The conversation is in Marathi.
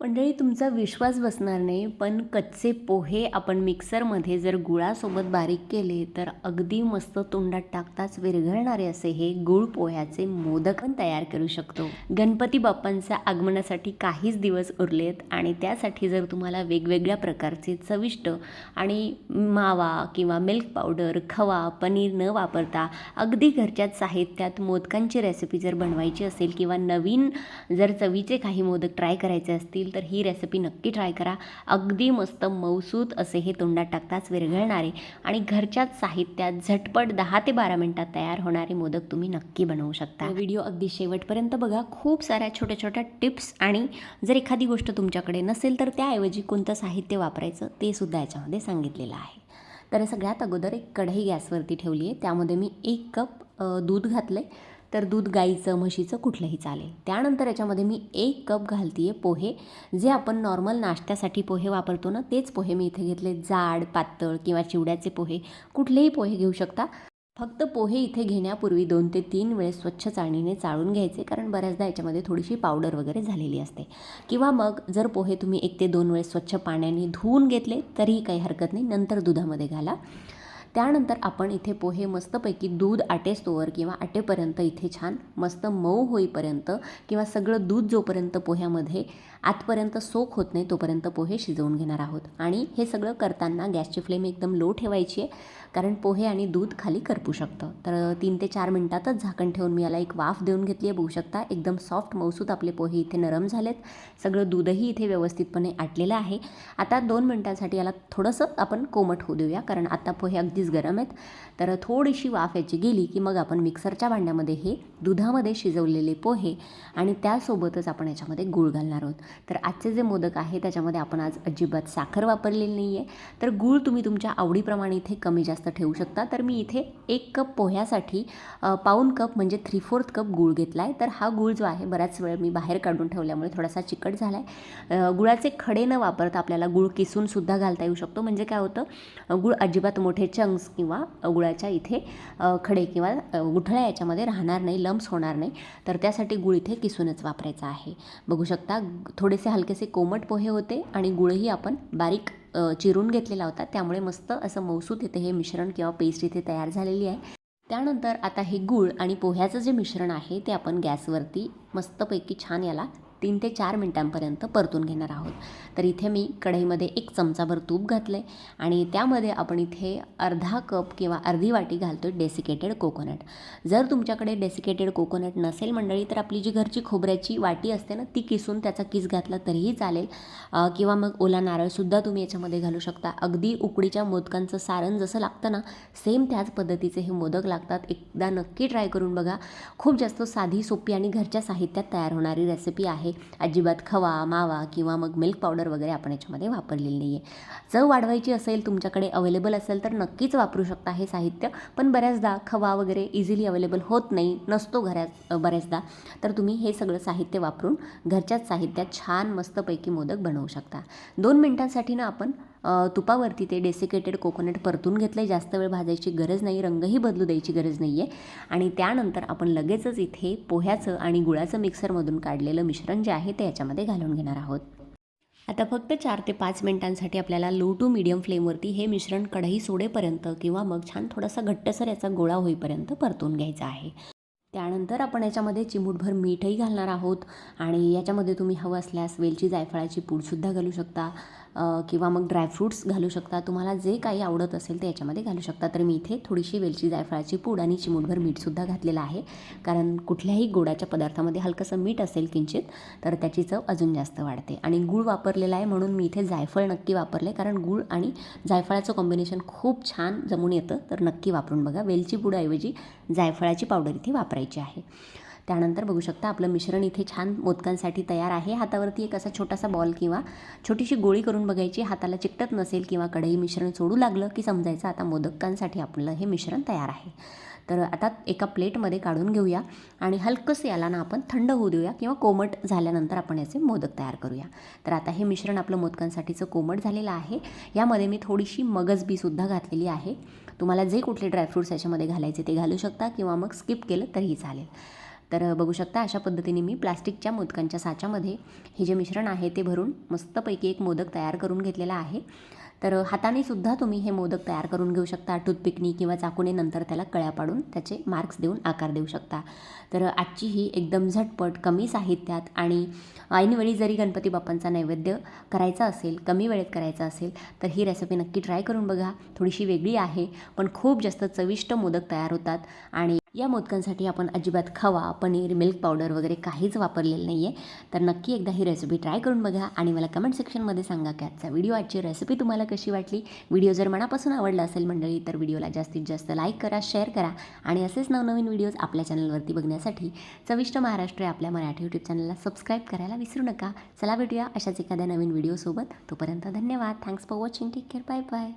मंडळी तुमचा विश्वास बसणार नाही पण कच्चे पोहे आपण मिक्सरमध्ये जर गुळासोबत बारीक केले तर अगदी मस्त तोंडात टाकताच विरघळणारे असे हे गुळ पोह्याचे मोदक पण तयार करू शकतो. गणपती बाप्पांच्या आगमनासाठी काहीच दिवस उरलेत आणि त्यासाठी जर तुम्हाला वेगवेगळ्या प्रकारचे चविष्ट आणि मावा किंवा मिल्क पावडर खवा पनीर न वापरता अगदी घरच्याच साहित्यात मोदकांची रेसिपी जर बनवायची असेल किंवा नवीन जर चवीचे काही मोदक ट्राय करायचे असतील तर ही रेसिपी नक्की ट्राय करा. अगदी मस्त मौसूत असे हे तोंडात टाकताच विरघळणारे आणि घरच्याच साहित्यात झटपट दहा ते बारा मिनिटात तयार होणारे मोदक तुम्ही नक्की बनवू शकता. व्हिडिओ अगदी शेवटपर्यंत बघा. खूप साऱ्या छोट्या छोट्या टिप्स आणि जर एखादी गोष्ट तुमच्याकडे नसेल तर त्याऐवजी कोणतं साहित्य वापरायचं ते सुद्धा याच्यामध्ये सांगितलेलं आहे. तर सगळ्यात अगोदर एक कढई गॅसवरती ठेवली आहे त्यामध्ये मी एक कप दूध घातलं आहे तर दूध गाईचं म्हशीचं कुठलंही चालेल. त्यानंतर याच्यामध्ये मी एक कप घालते आहे पोहे. जे आपण नॉर्मल नाश्त्यासाठी पोहे वापरतो ना तेच पोहे मी इथे घेतले. जाड पातळ किंवा चिवड्याचे पोहे. कुठलेही पोहे घेऊ शकता. फक्त पोहे इथे घेण्यापूर्वी दोन ते तीन वेळेस स्वच्छ चाळणीने चाळून घ्यायचे. कारण बऱ्याचदा याच्यामध्ये थोडीशी पावडर वगैरे झालेली असते. किंवा मग जर पोहे तुम्ही एक ते दोन वेळेस स्वच्छ पाण्याने धुवून घेतले तरीही काही हरकत नाही. नंतर दुधामध्ये घाला. त्यानंतर आपण इथे पोहे मस्तपैकी दूध आटेस्तोवर किंवा आटेपर्यंत इथे छान मस्त मऊ होईपर्यंत किंवा सगळं दूध जोपर्यंत पोह्यामध्ये आतपर्यंत सोक होत नाही तोपर्यंत पोहे शिजवून घेणार आहोत. आणि हे सगळं करताना गॅसची फ्लेम एकदम लो ठेवायची आहे कारण पोहे आणि दूध खाली करपू शकतं. तर तीन ते चार मिनटातच झाकण ठेवून मी याला एक वाफ देऊन घेतली आहे बघू शकता. एकदम सॉफ्ट मौसूत आपले पोहे इथे नरम झालेत. सगळं दूधही इथे व्यवस्थितपणे आटलेलं आहे. आता दोन मिनटांसाठी याला थोडंसं आपण कोमट होऊ देऊया कारण आता पोहे अगदी आधीच गरम आहेत. तर थोडीशी वाफ याची गेली की मग आपण मिक्सरच्या भांड्यामध्ये हे दुधामध्ये शिजवलेले पोहे आणि त्यासोबतच आपण याच्यामध्ये गूळ घालणार आहोत. तर आजचे जे मोदक आहे त्याच्यामध्ये आपण आज अजिबात साखर वापरलेली नाही आहे. तर गूळ तुम्ही तुमच्या आवडीप्रमाणे इथे कमी जास्त ठेवू शकता. तर मी इथे एक कप पोह्यासाठी पाऊन कप म्हणजे थ्री फोर्थ कप गूळ घेतला आहे तर हा गूळ जो आहे बराच वेळ मी बाहेर काढून ठेवल्यामुळे थोडासा चिकट झाला आहे गुळाचे खडे न वापरता आपल्याला गूळ किसूनसुद्धा घालता येऊ शकतो. म्हणजे काय होतं? गूळ अजिबात मोठे चंक्स किंवा गुळाच्या इथे खडे किंवा गुठळ्या याच्यामध्ये राहणार नाही लम्स होणार नाही. तर त्यासाठी गूळ इथे किसूनच वापरायचा आहे. बघू शकता थोडेसे हलकेसे कोमट पोहे होते आणि गुळही आपण बारीक चिरून घेतलेला होता. त्यामुळे मस्त असं मौसूत इथे हे मिश्रण किंवा पेस्ट इथे तयार झालेली आहे. त्यानंतर आता हे गूळ आणि पोह्याचं जे मिश्रण आहे ते आपण गॅसवरती मस्तपैकी छान याला तीन ते चार मिनटांपर्यंत परतून घेणार आहोत. तर इथे मी कढईमध्ये एक चमचाभर तूप घातलं आहे आणि त्यामध्ये आपण इथे अर्धा कप किंवा अर्धी वाटी घालतो आहे डेसिकेटेड कोकोनट. जर तुमच्याकडे डेसिकेटेड कोकोनट नसेल मंडळी तर आपली जी घरची खोबऱ्याची वाटी असते ना ती किसून त्याचा किस घातला तरीही चालेल. किंवा मग ओला नारळसुद्धा तुम्ही याच्यामध्ये घालू शकता. अगदी उकडीच्या मोदकांचं सारण जसं लागतं ना सेम त्याच पद्धतीचे हे मोदक लागतात. एकदा नक्की ट्राय करून बघा. खूप जास्त साधी सोपी आणि घरच्या साहित्यात तयार होणारी रेसिपी आहे अजिबात खवा मावा किंवा मग मिल्क पावडर वगैरे आपण याच्यामध्ये वापरलेली नाही आहे चव वाढवायची असेल तुमच्याकडे अवेलेबल असेल तर नक्कीच वापरू शकता हे साहित्य. पण बऱ्याचदा खवा वगैरे इझिली अवेलेबल होत नाही नसतो घरात बऱ्याचदा. तर तुम्ही हे सगळं साहित्य वापरून घरच्याच साहित्यात छान मस्तपैकी मोदक बनवू शकता. दोन मिनटांसाठी ना आपण तुपावरती ते डेसिकेटेड कोकोनट परतून घेतलं आहे जास्त वेळ भाजायची गरज नाही. रंगही बदलू द्यायची गरज नाही आहे आणि त्यानंतर आपण लगेचच इथे पोह्याचं आणि गुळाचं मिक्सरमधून काढलेलं मिश्रण जे आहे ते याच्यामध्ये घालून घेणार आहोत. आता फक्त चार ते पाच मिनिटांसाठी आपल्याला लो टू मिडियम फ्लेमवरती हे मिश्रण कढई सोडेपर्यंत किंवा मग छान थोडासा घट्टसर याचा गोळा होईपर्यंत परतून घ्यायचा आहे. त्यानंतर आपण याच्यामध्ये चिमूटभर मीठही घालणार आहोत आणि याच्यामध्ये तुम्ही हवं असल्यास वेलची जायफळाची पूडसुद्धा घालू शकता किंवा मग ड्रायफ्रूट्स घालू शकता. तुम्हाला जे काही आवडत असेल ते याच्यामध्ये घालू शकता. तर मी इथे थोडीशी वेलची जायफळाची पूड आणि चिमूटभर मीठसुद्धा घातलेलं आहे. कारण कुठल्याही गोडाच्या पदार्थामध्ये हलकंसं मीठ असेल किंचित तर त्याची चव अजून जास्त वाढते. आणि गूळ वापरलेला आहे म्हणून मी इथे जायफळ नक्की वापरले. कारण गूळ आणि जायफळाचं कॉम्बिनेशन खूप छान जमून येतं. तर नक्की वापरून बघा. वेलची पूडऐवजी जायफळाची पावडर इथे वापरायची. आहे. त्यानंतर बघू शकता आपलं मिश्रण इथे छान मोदकांसाठी तयार आहे. हातावरती एक असा छोटासा बॉल किंवा छोटीशी गोळी करून बघायची. हाताला चिकटत नसेल किंवा कढई मिश्रण सोडू लागलं की समजायचं आता मोदकांसाठी आपलं हे मिश्रण तयार आहे. तर आता एका प्लेटमध्ये काढून घेऊया आणि हलकंसं याला ना आपण थंड होऊ देऊया किंवा कोमट झाल्यानंतर आपण याचे मोदक तयार करूया. तर आता हे मिश्रण आपलं मोदकांसाठीचं कोमट झालेलं आहे. यामध्ये मी थोडीशी मगजबीसुद्धा घातलेली आहे. तुम्हाला जे कुठले ड्रायफ्रूट्स याच्यामध्ये घालायचे ते घालू शकता किंवा मग स्किप केलं तरीही चालेल. तर बघू शकता अशा पद्धतीने मी प्लास्टिकच्या मोदकांच्या साच्यामध्ये हे जे मिश्रण आहे ते भरून मस्तपैकी एक मोदक तयार करून घेतलेला आहे. तर हाताने सुद्धा तुम्ही हे मोदक तयार करून घेऊ शकता. टूथपिकनी किंवा चाकूने नंतर त्याला कळ्या पाडून त्याचे मार्क्स देऊन आकार देऊ शकता. तर आजची ही एकदम झटपट कमी साहित्यात आणि ऐनवेळी जरी गणपती बाप्पांचा नैवेद्य करायचा असेल कमी वेळेत करायचा असेल तर ही रेसिपी नक्की ट्राय करून बघा. थोडीशी वेगळी आहे पण खूप जास्त चविष्ट मोदक तयार होतात आणि या मोदकांसाठी आपण अजिबात खवा पनीर मिल्क पावडर वगैरे काहीच वापरलेलं नाही आहे तर नक्की एकदा ही रेसिपी ट्राय करून बघा आणि मला कमेंट सेक्शनमध्ये सांगा की आजचा व्हिडिओ आजची रेसिपी तुम्हाला कशी वाटली? व्हिडिओ जर मनापासून आवडला असेल मंडळी तर व्हिडिओला जास्तीत जास्त लाईक करा शेअर करा आणि असेच नवनवीन व्हिडिओज आपल्या चॅनलवरती बघण्यासाठी चविष्ट महाराष्ट्र आपल्या मराठी यूट्यूब चॅनलला सबस्क्राईब करायला विसरू नका. चला भेटूया अशाच एखाद्या नवीन व्हिडिओसोबत. तोपर्यंत धन्यवाद. Thanks for watching take care bye bye